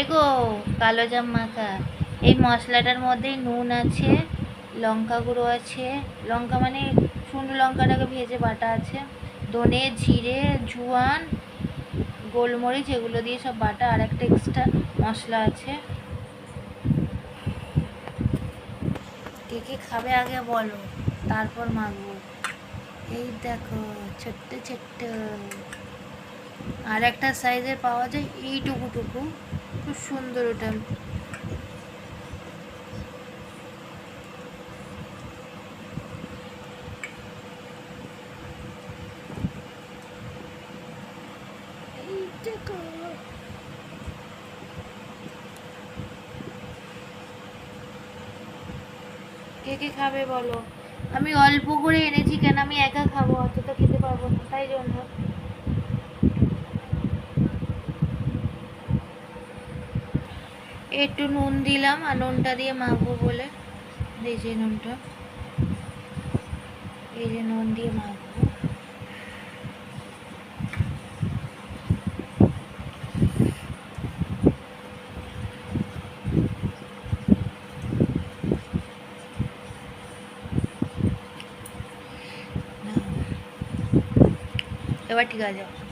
দেখো, কালো জাম মাখা। এই মশলাটার মধ্যে নুন আছে, লঙ্কা গুঁড়ো আছে। লঙ্কা মানে শুকনো লঙ্কাটাকে ভেজে বাটা আছে। ধনে, জিরে, জোয়ান, গোলমরিচ, এগুলো দিয়ে সব বাটা, আর একটা এক্সট্রা মশলা আছে। কে কে খাবে আগে বলো, তারপর মাখবো। এই দেখো, ছোট্ট ছোট্ট। আর একটা সাইজের পাওয়া যায় এইটুকু টুকু। খুব সুন্দর ওটা। কে কে খাবে বলো? আমি অল্প করে এনেছি কেন আমি একা খাব? অতটা খেতে পারব না তাই জন্য। একটু নুন দিলাম আর নুনটা দিয়ে মাখবো বলে। এই যে নুনটা। এই যে নুন দিয়ে মাখবো। এবার ঠিক আছে।